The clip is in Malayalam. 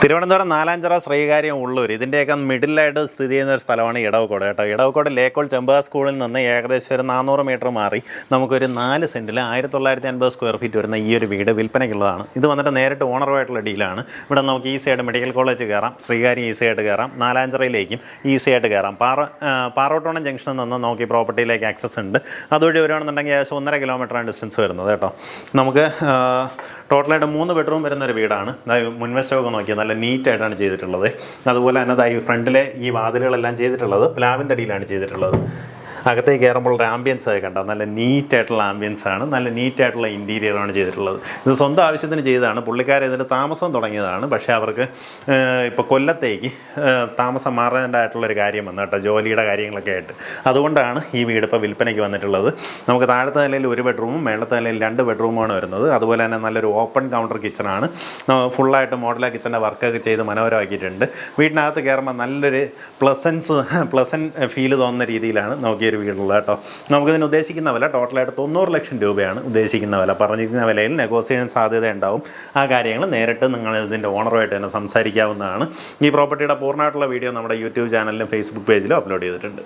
തിരുവനന്തപുരം നാലാഞ്ചിറ ശ്രീകാര്യം ഉള്ളൂർ. ഇതിന്റെയൊക്കെ മിഡിലായിട്ട് സ്ഥിതി ചെയ്യുന്ന ഒരു സ്ഥലമാണ് ഇടവക്കോട് കേട്ടോ. ഇടവക്കോട് ലേക്കോൾ ചെമ്പക സ്കൂളിൽ നിന്ന് ഏകദേശം ഒരു നാനൂറ് മീറ്റർ മാറി നമുക്കൊരു നാല് സെന്റിൽ ആയിരത്തി തൊള്ളായിരത്തി അൻപത് സ്ക്വയർ ഫീറ്റ് വരുന്ന ഈ ഒരു വീട് വിൽപ്പനയ്ക്കുള്ളതാണ്. ഇത് വന്നിട്ട് നേരിട്ട് ഓണറുമായിട്ടുള്ള ഡീലാണ്. ഇവിടെ നമുക്ക് ഈസി ആയിട്ട് മെഡിക്കൽ കോളേജ് കയറാം ശ്രീകാര്യം ഈസി ആയിട്ട് കയറാം നാലാഞ്ചിറയിലേക്കും ഈസി ആയിട്ട് കയറാം. പാറ പാറോട്ടോണം ജംഗ്ഷനിൽ നിന്ന് നമുക്ക് ഈ പ്രോപ്പർട്ടിയിലേക്ക് ആക്സസ് ഉണ്ട്. അതുവഴി വരുവാണെന്നുണ്ടെങ്കിൽ ഏകദേശം ഒന്നര കിലോമീറ്ററാണ് ഡിസ്റ്റൻസ് വരുന്നത് കേട്ടോ. നമുക്ക് ടോട്ടലായിട്ട് മൂന്ന് ബെഡ്റൂം വരുന്ന ഒരു വീടാണ്. മുൻവശമൊക്കെ നോക്കിയാൽ നല്ല നീറ്റായിട്ടാണ് ചെയ്തിട്ടുള്ളത്. അതുപോലെ തന്നെ ഫ്രണ്ടിലെ ഈ വാതിലുകളെല്ലാം ചെയ്തിട്ടുള്ളത് പ്ലാവിന്റെ അടിയിലാണ് ചെയ്തിട്ടുള്ളത്. അകത്തേക്ക് കയറുമ്പോൾ ഒരു ആംബിയൻസ് ആയി കണ്ടോ? നല്ല നീറ്റായിട്ടുള്ള ആംബിയൻസ് ആണ്. നല്ല നീറ്റായിട്ടുള്ള ഇന്റീരിയറാണ് ചെയ്തിട്ടുള്ളത്. ഇത് സ്വന്തം ആവശ്യത്തിന് ചെയ്തതാണ്. പുള്ളിക്കാരെ ഇതിന്റെ താമസം തുടങ്ങിയതാണ്. പക്ഷേ അവർക്ക് ഇപ്പോൾ കൊല്ലത്തേക്ക് താമസം മാറേണ്ടതായിട്ടുള്ളൊരു കാര്യം വന്നു കേട്ടോ. ജോലിയുടെ കാര്യങ്ങളൊക്കെ ആയിട്ട്. അതുകൊണ്ടാണ് ഈ വീട് ഇപ്പോൾ വിൽപ്പനയ്ക്ക് വന്നിട്ടുള്ളത്. നമുക്ക് താഴത്തെ നിലയിൽ ഒരു ബെഡ്റൂമും മേളത്തെ നിലയിൽ രണ്ട് ബെഡ്റൂമാണ് വരുന്നത്. അതുപോലെ തന്നെ നല്ലൊരു ഓപ്പൺ കൗണ്ടർ കിച്ചണാണ് ഫുള്ളായിട്ട് മോഡലാ കിച്ചന്റെ വർക്കൊക്കെ ചെയ്ത് മനോഹരമാക്കിയിട്ടുണ്ട്. വീട്ടിനകത്ത് കയറുമ്പോൾ നല്ലൊരു പ്ലസൻസ് പ്ലസൻ ഫീൽ തോന്നുന്ന രീതിയിലാണ്. ഈ ഒരു വീടുള്ളത് കേട്ടോ. നമുക്കിതിന് ഉദ്ദേശിക്കുന്ന വില ടോട്ടലായിട്ട് തൊണ്ണൂറ് ലക്ഷം രൂപയാണ് ഉദ്ദേശിക്കുന്ന വില. പറഞ്ഞിരിക്കുന്ന വിലയിൽ നെഗോസിയേഷൻ സാധ്യത ഉണ്ടാവും. ആ കാര്യങ്ങൾ നേരിട്ട് നിങ്ങൾ ഇതിന്റെ ഓണറുമായിട്ട് തന്നെ സംസാരിക്കാവുന്നതാണ്. ഈ പ്രോപ്പർട്ടിയുടെ പൂർണമായിട്ടുള്ള വീഡിയോ നമ്മുടെ യൂട്യൂബ് ചാനലിലും ഫേസ്ബുക്ക് പേജിലും അപ്ലോഡ് ചെയ്തിട്ടുണ്ട്.